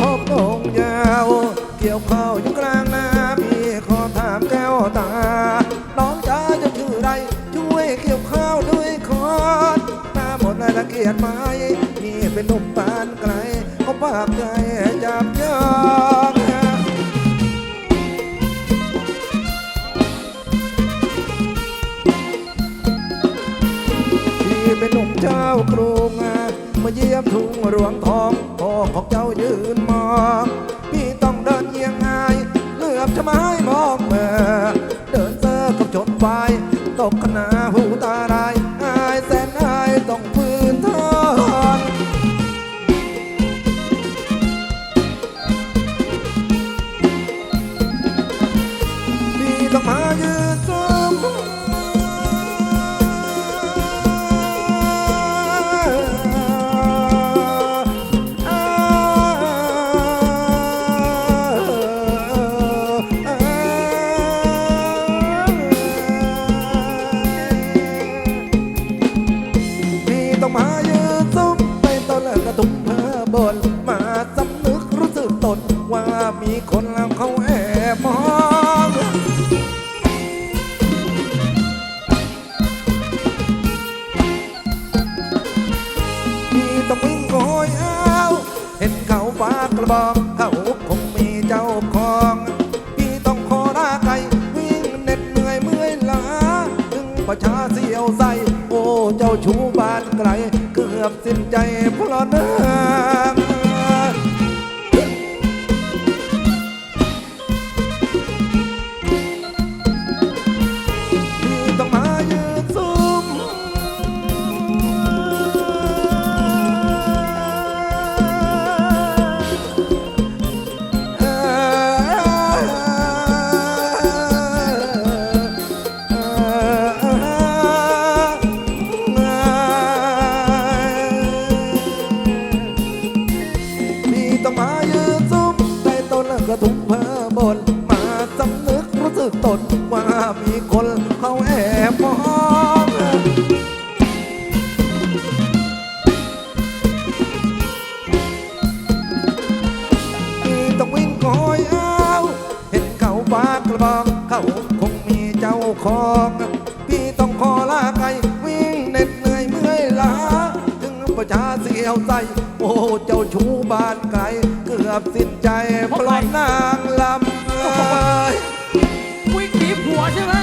พบตรงยาว เกี่ยวข้าวอยู่กลางนาพี่ขอถามแก้วตา น้องจ้าจะชื่อไรช่วยเกี่ยวข้าวด้วยคอนหน้าหมดรายละเกียดไหมพี่เป็นหนุ่มปานไกลเขาปากใจจับยองพี่เป็นหนุ่มเจ้ากรุง มาเยี่ยมทุ่งรวงทองพ่อของเจ้ายืนมองพี่ต้องเดินเยียงไงเหลือบจะไม้มองเมื่อเดินเซอกับจนไฟตกขนาหูตาลายอาย ตอนแรกกระตุ้มเพื่อบนมาสำนึกรู้สึกตนว่ามีคนล้วเขาแอบมองพี่ต้องวิ่งโกยเอาเห็นเขาฝากกระบอกเขาคงมีเจ้าของพี่ต้องขอลาไกลวิ่งเหน็ดเหนื่อยเมื่อยล้าถึงประชาเสียวใส เจ้าชูบ้านไกลเกือบสิ้นใจเพราะนา ต้องมายืนซุ่มใต้ต้นกระทุ่มเพอบน มาสำนึกรู้สึกตนว่ามีคนเขาแอบมองพี่ต้องวิ่งคอยเอาเห็นเขาปากกระบอกเขาคงมีเจ้าของพี่ต้องขอลาไกลวิ่งเหน็ดเหนื่อยเมื่อยล้าถึงประชาเสียวใจ โอ้เจ้าชู้บ้านไกลเกือบสิ้นใจเพราะนางลำเอ้ย วิ่งหนีผัวใช่ไหม